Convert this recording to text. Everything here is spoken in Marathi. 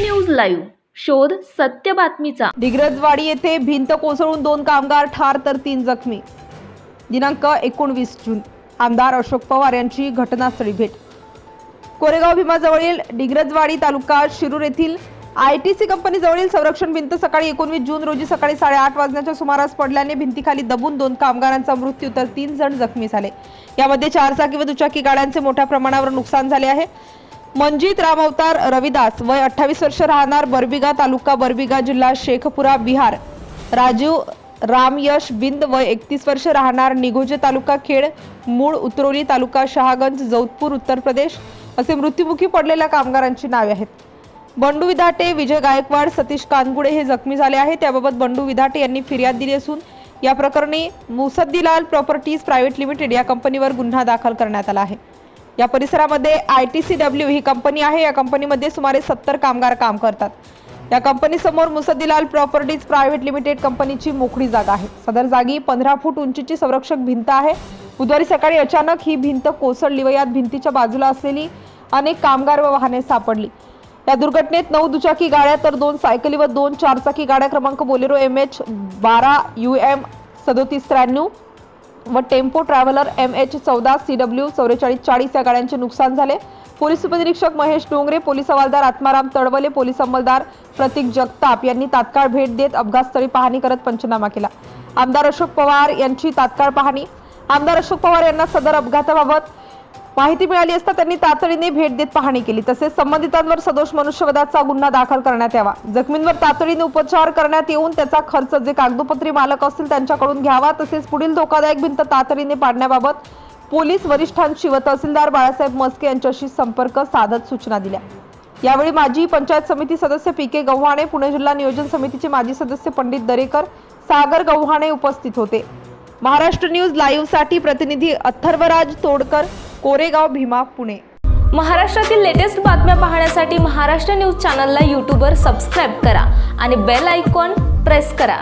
News live. शोध सत्य बातमीचा. दिग्रजवाडी येथे भिंत कोसळून दोन कामगार ठार तर तीन जखमी. दिनांक एकोणवीस जून. आमदार अशोक पवार यांची घटनास्थळी भेट. कोरेगाव भीमाजवळील डिग्रजवाडी तालुका शिरूर येथील आय टी सी कंपनीजवळील संरक्षण भिंत सकाळी एकोणवीस जून रोजी सकाळी साडेआठ वाजण्याच्या सुमारास पडल्याने भिंतीखाली दबून दोन कामगारांचा मृत्यू तर तीन जण जखमी झाले. यामध्ये चारचाकी व दुचाकी गाड्यांचे मोठ्या प्रमाणावर नुकसान झाले आहे. मंजित रामअवतार रविदास वय अठ्ठावीस वर्ष राहणार बरबिगा तालुका बरबिगा जिल्हा शेखपुरा बिहार. राजीव रामयश बिंद वय एकतीस वर्ष राहणार निघोजे तालुका खेड मूळ उतरोली तालुका शहागंज जोधपूर उत्तर प्रदेश. असे मृत्युमुखी पडलेल्या कामगारांची नावे आहेत. बंडू विधाटे विजय गायकवाड सतीश कानगुडे हे जखमी झाले आहेत त्याबाबत बंडू विधाटे यांनी फिर्याद दिली असून या प्रकरणी मुसद्दीलाल प्रॉपर्टीज प्रायव्हेट लिमिटेड या कंपनीवर गुन्हा दाखल करण्यात आला आहे. या परिसरामध्ये आय टी सी डब्ल्यू ही कंपनी आहे. या कंपनीमध्ये सुमारे सत्तर कामगार काम करतात. या कंपनीसमोर मुसद्दीलाल प्रॉपर्टीज प्रायव्हेट लिमिटेड कंपनीची मोकळी जागा आहे. सदर जागी पंधरा फूट उंचीची संरक्षक भिंत आहे. बुधवारी सकाळी अचानक ही भिंत कोसळली व यात भिंतीच्या बाजूला असलेली अनेक कामगार व वाहने सापडली. या दुर्घटनेत नऊ दुचाकी गाड्या तर दोन सायकली व दोन चारचाकी गाड्या क्रमांक बोलेरो एम एच बारा यू एम सदोतीस त्र्याण्णव व टेम्पो ट्रॅव्हलर एम एच चौदा सी डब्ल्यू चौवेचाळीस चाळीस या गाड्यांचे नुकसान झाले. पोलीस उपनिरीक्षक महेश डोंगरे पोलीस हवालदार आत्माराम तडवले पोलीस अंमलदार प्रतीक जगताप यांनी तात्काळ भेट देत अपघातस्थळी पाहणी करत पंचनामा केला. आमदार अशोक पवार यांची तात्काळ पाहणी. आमदार अशोक पवार यांना सदर अपघाताबाबत माहिती मिळाली असता त्यांनी तातडीने भेट देत पाहणी केली. तसेच संबंधितांवर सदोष मनुष्यवधाचा गुन्हा दाखल करण्यात यावा. जखमींवर तातडीने उपचार करण्यात येऊन त्याचा खर्च जे कागदोपत्री मालक असतील त्यांच्याकडून घ्यावा. तसेच पुढील धोकादायक भिंत तातडीने पाडण्याबाबत पोलीस वरिष्ठांशी व तहसीलदार बाळासाहेब मस्के यांच्याशी संपर्क साधत सूचना दिल्या. यावेळी माजी पंचायत समिती सदस्य पी के गव्हाणे पुणे जिल्हा नियोजन समितीचे माजी सदस्य पंडित दरेकर सागर गव्हाणे उपस्थित होते. महाराष्ट्र न्यूज लाईव्हसाठी प्रतिनिधी अथर्वराज तोडकर कोरेगाव भीमा पुणे. महाराष्ट्रातील लेटेस्ट बातम्या पाहण्यासाठी महाराष्ट्र न्यूज चॅनलला यूट्यूबवर सबस्क्राईब करा आणि बेल आयकॉन प्रेस करा.